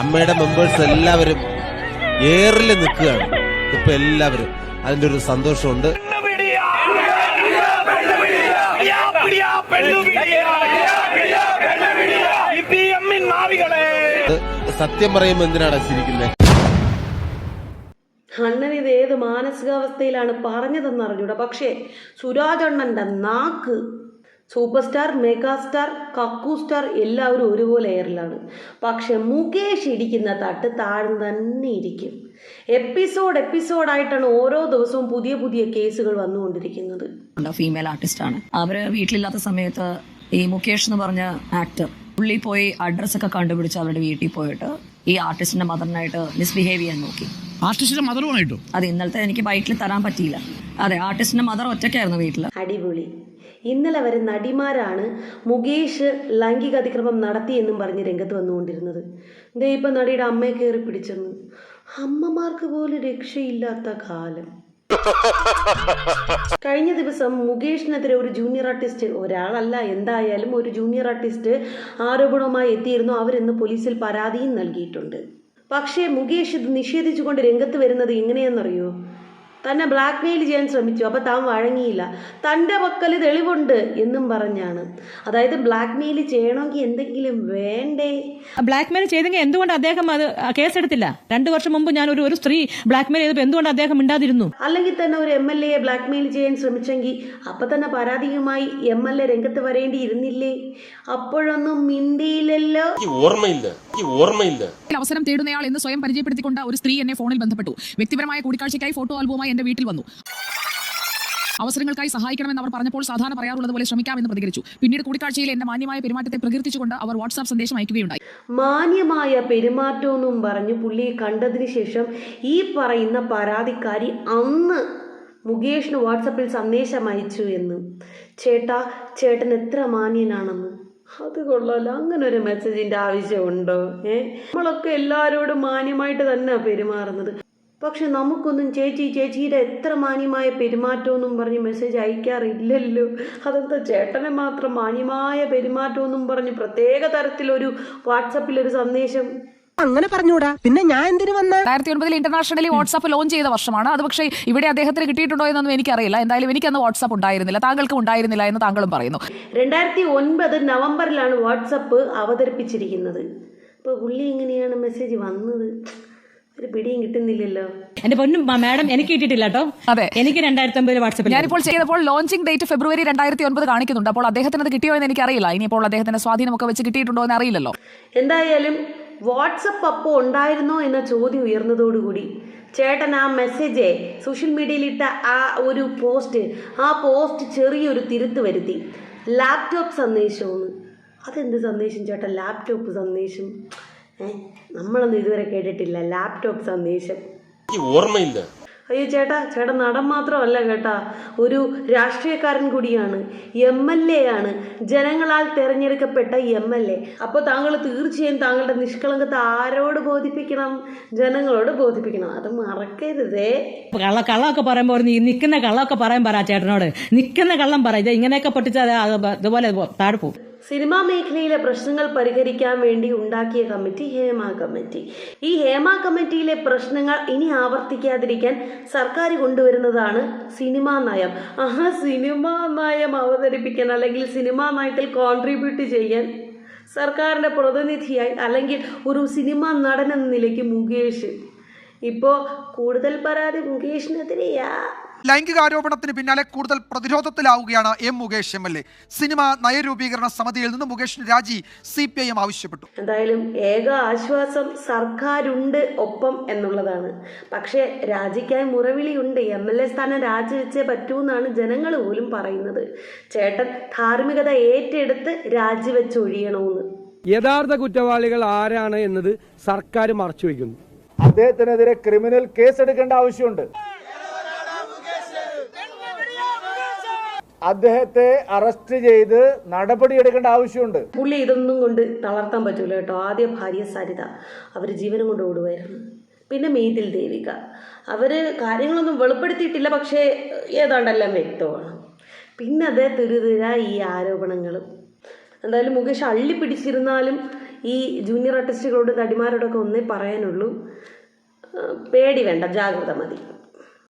അമ്മയുടെ മെമ്പേഴ്സ് എല്ലാവരും ഏറിൽ നിൽക്കുകയാണ്. ഇപ്പൊ എല്ലാവരും അതിന്റെ ഒരു സന്തോഷമുണ്ട്. സത്യം പറയുമ്പോ എന്തിനാണ് ചിരിക്കുന്നത് അണ്ണൻ ഇത് ഏത് മാനസികാവസ്ഥയിലാണ് പറഞ്ഞതെന്ന് അറിഞ്ഞൂടാ പക്ഷേ സുരാജ് അണ്ണന്റെ നാക്ക് സൂപ്പർ സ്റ്റാർ മെഗാ സ്റ്റാർ കക്കു സ്റ്റാർ എല്ലാവരും ഒരുപോലെ എയറിലാണ്. പക്ഷെ മുകേഷ് ഇരിക്കുന്ന തട്ട് താഴ്ന്നു തന്നെ ഇരിക്കും. എപ്പിസോഡ് എപ്പിസോഡായിട്ടാണ് ഓരോ ദിവസവും പുതിയ പുതിയ കേസുകൾ വന്നുകൊണ്ടിരിക്കുന്നത്. ഫീമെയിൽ ആർട്ടിസ്റ്റ് ആണ്. അവർ വീട്ടിലില്ലാത്ത സമയത്ത് ഈ മുകേഷ് എന്ന് പറഞ്ഞ ആക്ടർ പുള്ളി പോയി അഡ്രസ് ഒക്കെ കണ്ടുപിടിച്ച് അവരുടെ വീട്ടിൽ പോയിട്ട് ഈ ആർട്ടിസ്റ്റിന്റെ മദറിനായിട്ട് മിസ്ബിഹേവ് ചെയ്യാൻ നോക്കി. ആർട്ടിസ്റ്റിന്റെ മദറുമായിട്ടോ അത് ഇന്നലത്തെ എനിക്ക് ബൈക്കിൽ തരാൻ പറ്റിയില്ല. അതെ ആർട്ടിസ്റ്റിന്റെ മദർ ഒറ്റയ്ക്കായിരുന്നു വീട്ടിൽ അടിപൊളി. ഇന്നലെ വരെ നടിമാരാണ് മുകേഷ് ലൈംഗിക അതിക്രമം നടത്തിയെന്നും പറഞ്ഞ് രംഗത്ത് വന്നുകൊണ്ടിരുന്നത്. ദേ ഇപ്പം നടിയുടെ അമ്മയെ കയറി പിടിച്ചെന്ന്. അമ്മമാർക്ക് പോലും രക്ഷയില്ലാത്ത കാലം. കഴിഞ്ഞ ദിവസം മുകേഷിനെതിരെ ഒരു ജൂനിയർ ആർട്ടിസ്റ്റ് ഒരാളല്ല എന്തായാലും ഒരു ജൂനിയർ ആർട്ടിസ്റ്റ് ആരോപണവുമായി എത്തിയിരുന്നു. അവരെന്ന് പോലീസിൽ പരാതിയും നൽകിയിട്ടുണ്ട്. പക്ഷേ മുകേഷ് ഇത് നിഷേധിച്ചുകൊണ്ട് രംഗത്ത് വരുന്നത് എങ്ങനെയെന്നറിയോ തന്നെ ബ്ലാക്ക് മെയിൽ ചെയ്യാൻ ശ്രമിച്ചു. അപ്പോൾ താൻ വഴങ്ങിയില്ല. തന്റെ പക്കൽ തെളിവുണ്ട് എന്നും പറഞ്ഞാണ്. അതായത് ബ്ലാക്ക് മെയിൽ ചെയ്യണമെങ്കിൽ എന്തെങ്കിലും വേണ്ടേ? ബ്ലാക്ക് മെയിൽ ചെയ്തെങ്കിൽ എന്തുകൊണ്ട് അദ്ദേഹം അത് കേസെടുത്തില്ല? രണ്ടു വർഷം മുമ്പ് ഞാൻ ഒരു ഒരു സ്ത്രീ ബ്ലാക്ക് മെയിൽ ചെയ്തപ്പോൾ എന്തുകൊണ്ട് അദ്ദേഹം മിണ്ടാതിരുന്നു? അല്ലെങ്കിൽ തന്നെ ഒരു എം എൽ എയെ ബ്ലാക്ക് മെയിൽ ചെയ്യാൻ ശ്രമിച്ചെങ്കിൽ അപ്പം തന്നെ പരാതിയുമായി എം എൽ എ രംഗത്ത് വരേണ്ടിയിരുന്നില്ലേ? അപ്പോഴൊന്നും മിണ്ടിയില്ലല്ലോ. ഓർമ്മയില്ല ഓർമ്മയില്ല. അവസരം തേടുന്നയാൾ എന്ന് സ്വയം പരിചയപ്പെടുത്തിക്കൊണ്ട് ഒരു സ്ത്രീ എന്നെ ഫോണിൽ ബന്ധപ്പെട്ടു. വ്യക്തിപരമായ കൂടിക്കാഴ്ചയ്ക്കായി ഫോട്ടോ ആൽബവുമായി എന്റെ വീട്ടിൽ വന്നു. അവസരങ്ങൾക്കായി സഹായിക്കണമെന്ന് അവർ പറഞ്ഞപ്പോൾ സാധാരണ പറയാറുള്ളത് പോലെ ശ്രമിക്കാമെന്ന് പ്രതികരിച്ചു. പിന്നീട് കൂടിക്കാഴ്ചയിൽ എന്റെ മാന്യമായ പെരുമാറ്റത്തെ പ്രകീർത്തിച്ചുകൊണ്ട് അവർ വാട്സാപ്പ് സന്ദേശം അയക്കുകയുണ്ടായി. മാന്യമായ പെരുമാറ്റമെന്നും പറഞ്ഞ് പുള്ളിയെ കണ്ടതിന് ശേഷം ഈ പറയുന്ന പരാതിക്കാരി അന്ന് മുകേഷിന് വാട്സപ്പിൽ സന്ദേശം അയച്ചു എന്ന്. ചേട്ടാ ചേട്ടൻ എത്ര മാന്യനാണെന്ന്. അത് കൊള്ളാലോ അങ്ങനെ ഒരു മെസ്സേജിന്റെ ആവശ്യമുണ്ടോ? ഏ? നമ്മളൊക്കെ എല്ലാവരോടും മാന്യമായിട്ട് തന്നെ പെരുമാറുന്നത്. പക്ഷെ നമുക്കൊന്നും ചേച്ചി ചേച്ചിയുടെ എത്ര മാന്യമായ പെരുമാറ്റമൊന്നും പറഞ്ഞ് മെസ്സേജ് അയക്കാറില്ലല്ലോ. അതെന്താ ചേട്ടനെ മാത്രം മാന്യമായ പെരുമാറ്റമൊന്നും പറഞ്ഞ് പ്രത്യേക തരത്തിലൊരു വാട്സപ്പിലൊരു സന്ദേശം? അങ്ങനെ പറഞ്ഞൂടാ. പിന്നെ ഞാൻ എന്തിനു വന്ന? രണ്ടായിരത്തി ഒൻപതിൽ ഇന്റർനാഷണലി വാട്സ്ആപ്പ് ലോഞ്ച് ചെയ്ത വർഷമാണ്. അത് പക്ഷേ ഇവിടെ അദ്ദേഹത്തിന് കിട്ടിയിട്ടുണ്ടോ എന്നൊന്നും എനിക്കറിയില്ല. എന്തായാലും എനിക്ക് അന്ന് വാട്സ്ആപ്പ് ഉണ്ടായിരുന്നില്ല. താങ്കൾക്ക് ഉണ്ടായിരുന്നില്ല എന്ന് താങ്കളും പറയുന്നു. രണ്ടായിരത്തി ഒൻപത് നവംബറിലാണ് വാട്സപ്പ് അവതരിപ്പിച്ചിരിക്കുന്നത്. അപ്പോൾ പുള്ളി എങ്ങനെയാണ് മെസ്സേജ് വന്നത്? ഒരു പിടിയും കിട്ടുന്നില്ലല്ലോ. എന്റെ പൊന്നും മാഡം എനിക്ക് കിട്ടിയിട്ടില്ല കേട്ടോ. അതെ. എനിക്ക് രണ്ടായിരത്തി ഒമ്പതിൽ വാട്സപ്പിൽ ഞാനിപ്പോൾ ചെയ്തപ്പോൾ ലോഞ്ചിങ് ഡേറ്റ് ഫെബ്രുവരി രണ്ടായിരത്തി ഒൻപത് കാണിക്കുന്നുണ്ട്. അപ്പോൾ അദ്ദേഹത്തിന് അത് കിട്ടിയോ എന്ന് എനിക്കറിയില്ല. ഇനിയിപ്പോൾ അദ്ദേഹത്തിന്റെ സ്വാധീനമൊക്കെ വെച്ച് കിട്ടിയിട്ടുണ്ടോ എന്ന് അറിയില്ലല്ലോ. എന്തായാലും വാട്സപ്പ് അപ്പോൾ ഉണ്ടായിരുന്നോ എന്ന ചോദ്യം ഉയർന്നതോടുകൂടി ചേട്ടൻ ആ മെസ്സേജ് സോഷ്യൽ മീഡിയയിലിട്ട ആ ഒരു പോസ്റ്റ് ആ പോസ്റ്റ് ചെറിയൊരു തിരുത്ത് വരുത്തി. ലാപ്ടോപ്പ് സന്ദേശമെന്ന് അതെന്ത് സന്ദേശം ചേട്ടാ? ലാപ്ടോപ്പ് സന്ദേശം. നമ്മളൊന്നും ഇതുവരെ കേട്ടിട്ടില്ല. ലാപ്ടോപ്പ് സന്ദേശം. ഓർമ്മയില്ല. അയ്യോ ചേട്ടാ ചേട്ടൻ നടൻ മാത്രമല്ല കേട്ടാ. ഒരു രാഷ്ട്രീയക്കാരൻ കൂടിയാണ്. എം എൽ എ ആണ്. ജനങ്ങളാൽ തിരഞ്ഞെടുക്കപ്പെട്ട എം എൽ എ അപ്പോൾ താങ്കൾ തീർച്ചയായും താങ്കളുടെ നിഷ്കളങ്കത ആരോട് ബോധിപ്പിക്കണം? ജനങ്ങളോട് ബോധിപ്പിക്കണം. അത് മറക്കരുതേ. കള്ള കള്ളമൊക്കെ പറയുമ്പോൾ നീ നിൽക്കുന്ന കള്ളമൊക്കെ പറയാൻ പറ ചേട്ടനോട്. നിൽക്കുന്ന കള്ളം പറ. ഇത് ഇങ്ങനെയൊക്കെ പൊട്ടിച്ചാൽ അതുപോലെ ഇതുപോലെ താഴെ പോകും. സിനിമാ മേഖലയിലെ പ്രശ്നങ്ങൾ പരിഹരിക്കാൻ വേണ്ടി ഉണ്ടാക്കിയ കമ്മിറ്റി ഹേമ കമ്മിറ്റി. ഈ ഹേമ കമ്മിറ്റിയിലെ പ്രശ്നങ്ങൾ ഇനി ആവർത്തിക്കാതിരിക്കാൻ സർക്കാർ കൊണ്ടുവരുന്നതാണ് സിനിമാ നയം. ആ സിനിമാ നയം അവതരിപ്പിക്കാൻ അല്ലെങ്കിൽ സിനിമാ നയത്തിൽ കോൺട്രിബ്യൂട്ട് ചെയ്യാൻ സർക്കാരിന്റെ പ്രതിനിധിയായി അല്ലെങ്കിൽ ഒരു സിനിമാ നടൻ എന്ന നിലയ്ക്ക് മുകേഷ്. ഇപ്പോൾ കൂടുതൽ പരാതി മുകേഷിനെതിരെയാ. ലൈംഗികാരോപണത്തിന് പിന്നാലെ കൂടുതൽ പ്രതിരോധത്തിലാവുകയാണ് M Mukesh M L A. Cinema നയരൂപീകരണ സമിതിയിൽ നിന്ന് മുകേഷിന് രാജി സി പി ഐ എം ആവശ്യപ്പെട്ടു. എന്തായാലും ഏക ആശ്വാസം സർക്കാരുണ്ട് ഒപ്പം എന്നുള്ളതാണ്. പക്ഷേ രാജിക്കായി മുറവിളിയുണ്ട്. എം എൽ എ സ്ഥാനം രാജിവെച്ചേ പറ്റൂ എന്നാണ് ജനങ്ങൾ പോലും പറയുന്നത്. ചേട്ടൻ ധാർമ്മികത ഏറ്റെടുത്ത് രാജിവെച്ചൊഴിയണമെന്ന് യഥാർത്ഥ കുറ്റവാളികൾ ആരാണ് എന്നത് സർക്കാർ മറച്ചു വയ്ക്കുന്നു. അദ്ദേഹത്തിനെതിരെ ക്രിമിനൽ കേസ് എടുക്കേണ്ട ആവശ്യമുണ്ട്. അദ്ദേഹത്തെ അറസ്റ്റ് ചെയ്ത് നടപടി എടുക്കേണ്ട ആവശ്യമുണ്ട്. പുള്ളി ഇതൊന്നും കൊണ്ട് തളർത്താൻ പറ്റൂല കേട്ടോ. ആദ്യ ഭാര്യ സരിത അവർ ജീവനം കൊണ്ട് ഓടുമായിരുന്നു പിന്നെ മീതിൽ ദേവിക. അവർ കാര്യങ്ങളൊന്നും വെളിപ്പെടുത്തിയിട്ടില്ല പക്ഷേ ഏതാണ്ടെല്ലാം വ്യക്തമാണ്. പിന്നെ അതേ തിരുതിര ഈ ആരോപണങ്ങളും. എന്തായാലും മുകേഷ് അള്ളി പിടിച്ചിരുന്നാലും ഈ ജൂനിയർ ആർട്ടിസ്റ്റുകളോട് നടിമാരോടൊക്കെ ഒന്നേ പറയാനുള്ളൂ. പേടി വേണ്ട ജാഗ്രത മതി.